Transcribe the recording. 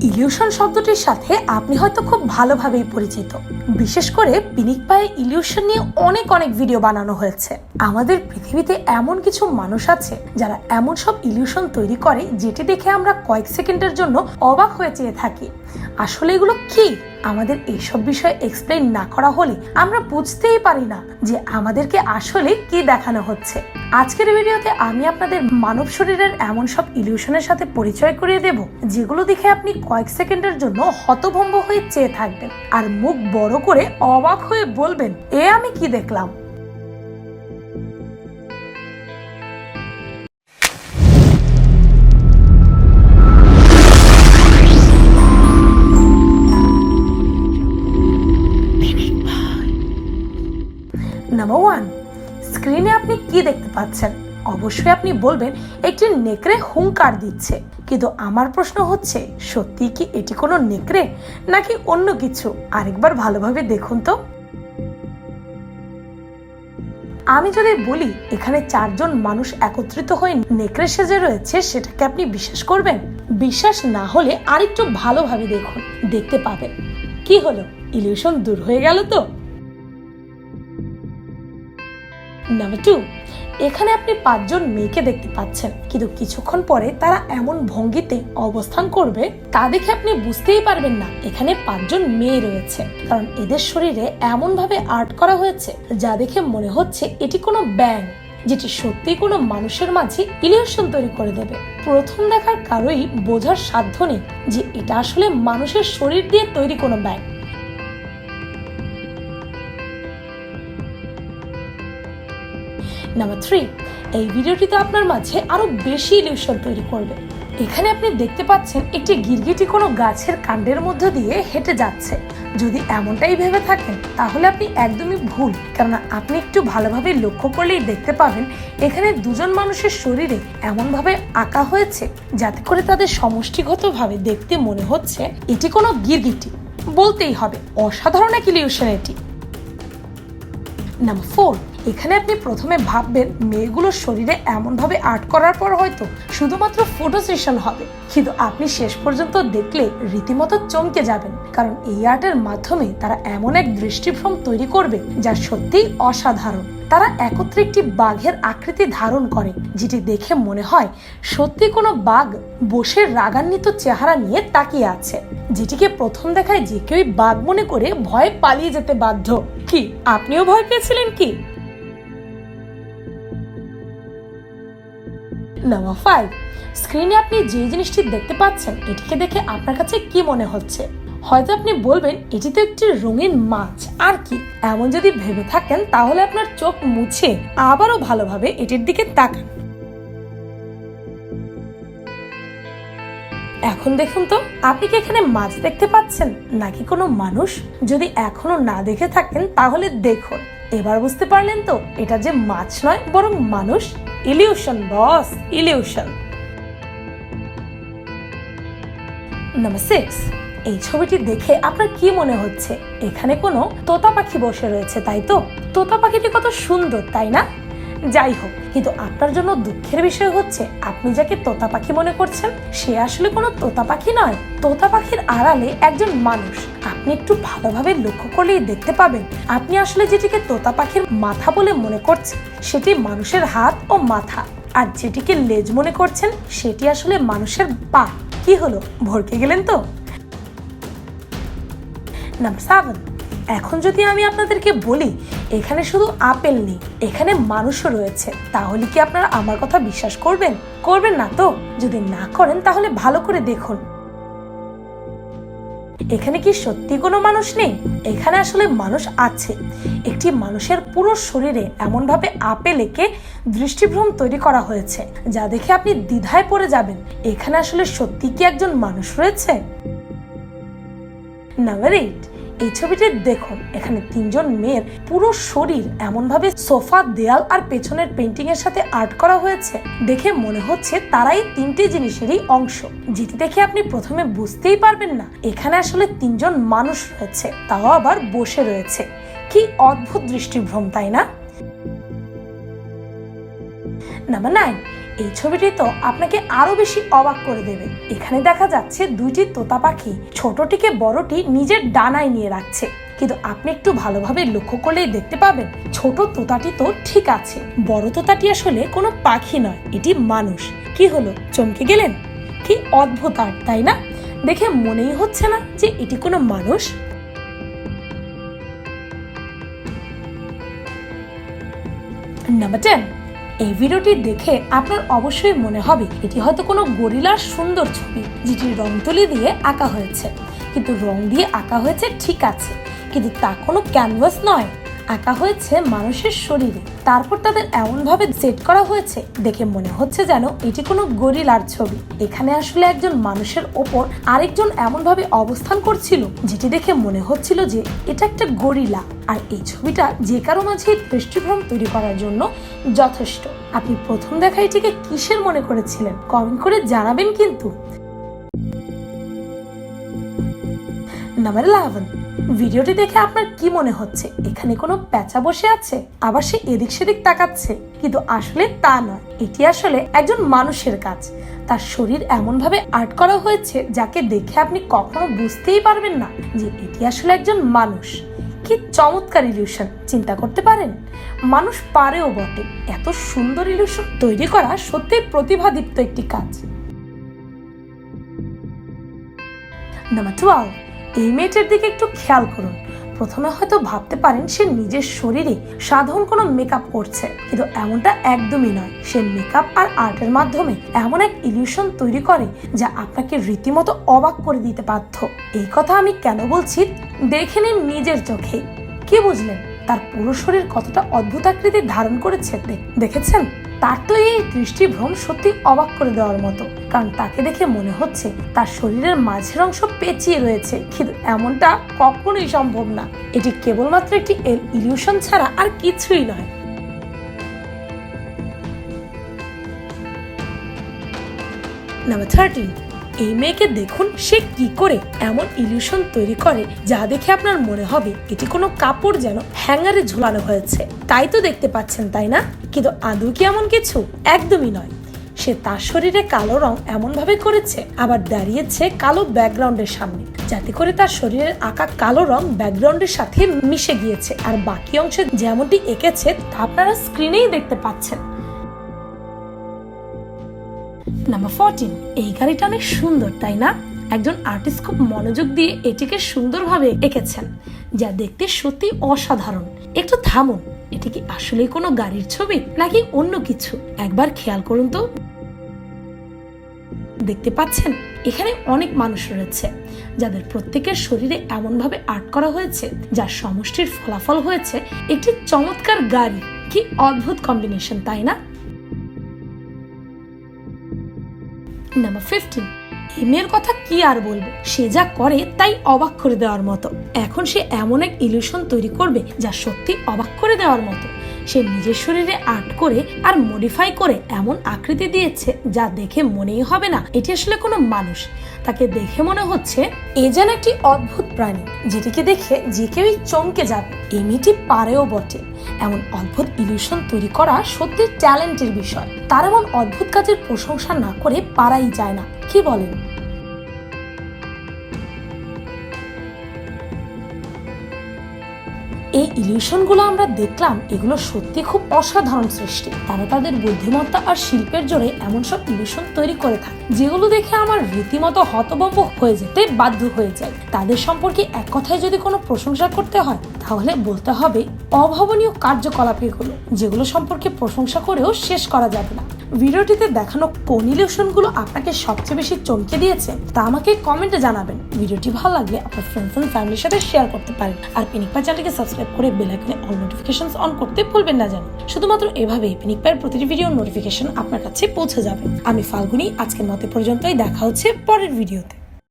Illusion শব্দটির সাথে আপনি হয়তো খুব ভালোভাবেই পরিচিত। বিশেষ করে পিনিক পায়ে ইলিউশন নিয়ে অনেক অনেক ভিডিও বানানো হয়েছে। আমাদের পৃথিবীতে এমন কিছু মানুষ আছে যারা এমন সব ইলিউশন তৈরি করে যেটি দেখে আমরা কয়েক সেকেন্ডের জন্য অবাক হয়ে চেয়ে থাকি। আসলে এগুলো কি? আমাদের এইসব বিষয়ে এক্সপ্লেন না করা হলে আমরা বুঝতেই পারি না যে আমাদেরকে আসলে কি দেখানো হচ্ছে। আজকের ভিডিওতে আমি আপনাদের মানব শরীরের এমন সব ইলিউশনের সাথে পরিচয় করিয়ে দেব, যেগুলো দেখে আপনি কয়েক সেকেন্ডের জন্য হতভম্ব হয়ে চেয়ে থাকবেন আর মুখ বড় করে অবাক হয়ে বলবেন, এ আমি কি দেখলাম? নাম্বার ওয়ান স্ক্রিনে আপনি কি দেখতে পাচ্ছেন? অবশ্যই আপনি বলবেন, একটি নেকড়ে হুঙ্কার দিচ্ছে। কিন্তু আমার প্রশ্ন হচ্ছে, সত্যি কি এটি কোনো নেকড়ে? নাকি অন্য কিছু? আরেকবার ভালোভাবে দেখুন তো। আমি যদি বলি, এখানে চারজন মানুষ একত্রিত হয়ে নেকড়ে সেজে রয়েছে, সেটাকে আপনি বিশ্বাস করবেন? বিশ্বাস না হলে আরেকটু ভালোভাবে দেখুন, দেখতে পাবেন। কি হলো? ইলিউশন দূর হয়ে গেল তো? নাম্বার টু এখানে আপনি পাঁচজন মেয়েকে দেখতে পাচ্ছেন, কিন্তু কিছুক্ষণ পরে তারা এমন ভঙ্গিতে অবস্থান করবে তা দেখে আপনি বুঝতেই পারবেন না, এখানে পাঁচজন মেয়ে রয়েছে। কারণ এদের শরীরে এমন ভাবে আর্ট করা হয়েছে, যা দেখে মনে হচ্ছে এটি কোনো ব্যাং যেটি সত্যিই কোনো মানুষের মাঝে ইলিউশন তৈরি করে দেবে। প্রথম দেখার কারোই বোঝার সাধ্য নেই যে এটা আসলে মানুষের শরীর দিয়ে তৈরি কোনো ব্যাং নাম্বার থ্রি এই ভিডিওটিতে আপনার মাঝে আরও বেশি ইলিউশন তৈরি করবে। এখানে আপনি দেখতে পাচ্ছেন একটি গিরগিটি কোনো গাছের কাণ্ডের মধ্য দিয়ে হেঁটে যাচ্ছে। যদি এমনটাই ভেবে থাকেন, তাহলে আপনি একদমই ভুল, কেননা আপনি একটু ভালোভাবে লক্ষ্য করলেই দেখতে পাবেন এখানে দুজন মানুষের শরীরে এমনভাবে আঁকা হয়েছে, যাতে করে তাদের সমষ্টিগতভাবে দেখতে মনে হচ্ছে এটি কোনো গিরগিটি। বলতেই হবে, অসাধারণ এক ইলিউশন এটি। নাম্বার ফোর এখানে আপনি প্রথমে ভাববেন মেয়েগুলোর শরীরে এমনভাবে আর্ট করার পর হয়তো শুধুমাত্র ফটো সেশন হবে। কিন্তু আপনি শেষ পর্যন্ত দেখলে রীতিমতো চমকে যাবেন, কারণ এই আর্টের মাধ্যমে তারা এমন এক দৃষ্টিভ্রম তৈরি করবে যা সত্যিই অসাধারণ। তারা একত্রে একটি বাঘের আকৃতি ধারণ করে, যেটি দেখে মনে হয় সত্যি কোনো বাঘ বসে রাগান্বিত চেহারা নিয়ে তাকিয়ে আছে, যেটিকে প্রথম দেখায় যে কেউই বাঘ মনে করে ভয়ে পালিয়ে যেতে বাধ্য। কি, আপনিও ভয় পেয়েছিলেন কি? নাম্বার ফাইভ স্ক্রিনে আপনি যে জিনিসটি দেখতে পাচ্ছেন, এটিকে দেখে আপনার কাছে কি মনে হচ্ছে? হয়তো আপনি বলবেন এটি তো একটি রঙিন মাছ, আর কি? এমন যদি ভেবে থাকেন, তাহলে আপনার চোখ মুছে আবারও ভালোভাবে এটির দিকে তাকান। এখন দেখুন তো, আপনি কি এখানে মাছ দেখতে পাচ্ছেন, নাকি কোনো মানুষ? যদি এখনও না দেখে থাকেন, তাহলে দেখুন। এবার বুঝতে পারলেন তো, এটা যে মাছ নয়, বরং মানুষ। ইলিউশন বস ইলিউশন নাম্বার এই ছবিটি দেখে আপনার কি মনে হচ্ছে? এখানে কোনো তোতা পাখি বসে রয়েছে, তাই তো? তোতা পাখিটি কত সুন্দর, তাই না? যাই হোক, কিন্তু আপনার জন্য দুঃখের বিষয় হচ্ছে, আপনি যাকে তোতা পাখি মনে করছেন, সে আসলে কোনো তোতা পাখি নয়। তোতা পাখির আড়ালে একজন মানুষ। আপনি একটু ভালোভাবে লক্ষ্য করলেই দেখতে পাবেন, আপনি আসলে যেটিকে তোতা পাখির মাথা বলে মনে করছেন, সেটি মানুষের হাত ও মাথা। আর যেটিকে লেজ মনে করছেন, সেটি আসলে মানুষের পা। কি হলো? ভরকে গেলেন তো? Number seven. এখন যদি আমি আপনাদেরকে বলি, এখানে শুধু আপেল নেই, এখানে মানুষও রয়েছে। তাহলে কি আপনারা আমার কথা বিশ্বাস করবেন? করবেন না তো? যদি না করেন, তাহলে ভালো করে দেখুন। এখানে কি সত্যি কোনো মানুষ নেই? এখানে আসলে মানুষ আছে। একটি মানুষের পুরো শরীরে এমনভাবে আপেল এঁকে দৃষ্টিভ্রম তৈরি করা হয়েছে, যা দেখে আপনি দ্বিধায় পড়ে যাবেন। এখানে আসলে সত্যি কি একজন মানুষ রয়েছে? Number eight. এই ছবিটি দেখুন, এখানে তিনজন মেয়ের পুরো শরীর এমনভাবে সোফা, দেয়াল আর পেছনের পেন্টিং এর সাথে আর্ট করা হয়েছে। দেখে মনে হচ্ছে তারাই তিনটি জিনিসেরই অংশ। যেটি দেখে আপনি প্রথমে বুঝতেই পারবেন না, এখানে আসলে তিনজন মানুষ রয়েছে, তাও আবার বসে রয়েছে। কি অদ্ভুত দৃষ্টিভ্রম তাই না? নাম্বার নাইন এই ছবিটি তো আপনাকে আরও বেশি অবাক করে দেবে। এখানে দেখা যাচ্ছে দুইটি তোতা পাখি ছোটটিকে বড়টি নিজের ডানায় নিয়ে রাখছে। কিন্তু আপনি একটু ভালোভাবে লক্ষ্য করলেই দেখতে পাবেন, ছোট তোতাটি তো ঠিক আছে। বড় তোতাটি আসলে কোনো পাখি নয়, এটি মানুষ। কি হলো? চমকে গেলেন? কি অদ্ভুত আর্ট তাই না? দেখে মনেই হচ্ছে না যে এটি কোনো মানুষ। নাম্বার টেন এই ভিডিওটি দেখে আপনার অবশ্যই মনে হবে, এটি হয়তো কোনো গরিলার সুন্দর ছবি যেটি রং তুলি দিয়ে আঁকা হয়েছে। কিন্তু রং দিয়ে আঁকা হয়েছে ঠিক আছে, কিন্তু তা কোনো ক্যানভাস নয়। আঁকা হয়েছে মানুষের শরীরে। তারপর তাদের এমনভাবে সেট করা হয়েছে দেখে মনে হচ্ছে যেন এটি কোনো গরিলার ছবি। এখানে আসলে একজন মানুষের ওপর আরেকজন এমনভাবে অবস্থান করছিল, যেটি দেখে মনে হচ্ছিল যে এটা একটা গরিলা। আর এই ছবিটা যে কারও মাঝে দৃষ্টিভ্রম তৈরি করার জন্য যথেষ্ট। আপনি প্রথম দেখা এটিকে কিসের মনে করেছিলেন? কমেন্ট করে জানাবেন কিন্তু। নাম্বার ইলেভেন ভিডিওটি দেখে আপনার কি মনে হচ্ছে? এখানে কোনো প্যাঁচা বসে আছে? আবার সে এদিক সেদিক তাকাচ্ছে। কিন্তু আসলে তা নয়। এটি আসলে একজন মানুষের কাজ। তার শরীর এমন ভাবে আর্ট করা হয়েছে যাকে দেখে আপনি কখনো বুঝতেই পারবেন না যে এটি আসলে একজন মানুষ। কি চমৎকার ইলিউশন চিন্তা করতে পারেন? মানুষ পারেও বটে। এত সুন্দর ইলিউশন তৈরি করা সত্যিই প্রতিভাদীপ্ত একটি কাজ। নাম্বার টুয়েলভ এই মেয়েটার দিকে একটু খেয়াল করুন। প্রথমে হয়তো ভাবতে পারেন সে নিজের শরীরে সাধারণ কোনো মেকআপ করছে, কিন্তু এমনটা একদমই নয়। সে মেকআপ আর আর্টের মাধ্যমে এমন এক ইলিউশন তৈরি করে যা আপনাকে রীতিমতো অবাক করে দিতে বাধ্য। এই কথা আমি কেন বলছি? দেখে নিন নিজের চোখে। কি বুঝলেন? তার পুরো শরীর কতটা অদ্ভুত আকৃতি ধারণ করেছে দেখেছেন? তার তো এই দৃষ্টিভ্রম সত্যি অবাক করে দেওয়ার মতো। কারণ তাকে দেখে মনে হচ্ছে তার শরীরের মাঝের অংশ পেঁচিয়ে রয়েছে। কিন্তু এমনটা কখনোই সম্ভব না। এটি কেবলমাত্র একটি ইলিউশন ছাড়া আর কিছুই নয়। নাম্বার থার্টিন এই মেয়েকে দেখুন সে কি করে এমন ইলিউশন তৈরি করে যা দেখে আপনার মনে হবে এটি কোনো কাপড় যেন হ্যাঙ্গারে ঝুলানো হয়েছে। তাই তো দেখতে পাচ্ছেন, তাই না? কিন্তু আদৌ কি এমন কিছু? একদমই নয়। সে তার শরীরে কালো রং এমনভাবে করেছে, আবার দাঁড়িয়েছে কালো ব্যাকগ্রাউন্ডের সামনে। যাতে করে তার শরীরের আঁকা কালো রং ব্যাকগ্রাউন্ডের সাথে মিশে গিয়েছে। আর বাকি অংশে যেমনটি এঁকেছে, তা আপনারা স্ক্রিনেই দেখতে পাচ্ছেন। নাম্বার ফোরটিন এই গাড়িটা অনেক সুন্দর, তাই না? একজন আর্টিস্ট খুব মনোযোগ দিয়ে এটিকে সুন্দরভাবে এঁকেছেন, যা দেখতে সত্যি অসাধারণ। একটু থামুন, এটি কি আসলেই কোনো গাড়ির ছবি, নাকি অন্য কিছু? একবার খেয়াল করুন তো। দেখতে পাচ্ছেন, এখানে অনেক মানুষ রয়েছে, যাদের প্রত্যেকের শরীরে এমনভাবে আর্ট করা হয়েছে, যার সমষ্টির ফলাফল হয়েছে একটি চমৎকার গাড়ি। কি অদ্ভুত কম্বিনেশন তাই না? নাম্বার ফিফটিন এমের কথা কি আর বলব? সে যা করে তাই অবাক করে দেওয়ার মতো। এখন সে এমন এক ইলিউশন তৈরি করবে যা সত্যি অবাক করে দেওয়ার মতো। সে নিজের শরীরে আর্ট করে আর মডিফাই করে এমন আকৃতি দিয়েছে যা দেখে মনেই হবে না, এটি আসলে কোনো মানুষ। তাকে দেখে মনে হচ্ছে এ যেন একটি অদ্ভুত প্রাণী, যেটিকে দেখে যে কেউই চমকে যাবে। এমনিটি পারেও বটে। এমন অদ্ভুত ইলিউশন তৈরি করা সত্যি ট্যালেন্টের বিষয়। তার এমন অদ্ভুত কাজের প্রশংসা না করে পারাই যায় না। কি বলেন? এই ইলিউশনগুলো আমরা দেখলাম, এগুলো সত্যি খুব অসাধারণ সৃষ্টি। তারা তাদের বুদ্ধিমত্তা আর শিল্পের জোরে এমন সব ইলিউশন তৈরি করে থাকে, যেগুলো দেখে আমার রীতিমতো হতভম্ব হয়ে যেতে বাধ্য হয়ে যায়। তাদের সম্পর্কে এক কথায় যদি কোনো প্রশংসা করতে হয়, তাহলে বলতে হবে অভাবনীয় কার্যকলাপ এগুলো যেগুলো সম্পর্কে প্রশংসা করেও শেষ করা যাবে না। ভিডিওটিতে দেখানো কোন ইলিউশনগুলো আপনাকে সবচেয়ে বেশি চমকে দিয়েছে, তা আমাকে কমেন্টে জানাবেন। ভিডিওটি ভালো লাগলে আপনার ফ্রেন্ডস এন্ড ফ্যামিলির সাথে শেয়ার করতে পারেন। আর পিনিকপা চ্যানেলকে সাবস্ক্রাইব করে বেল আইকনে অল নোটিফিকেশন অন করতে ভুলবেন না জানেন শুধুমাত্র এভাবেই পিনিক পায়ের প্রতিটি ভিডিও নোটিফিকেশন আপনার কাছে পৌঁছে যাবে। আমি ফাল্গুনি, আজকের মতে পর্যন্তই। দেখা হচ্ছে পরের ভিডিওতে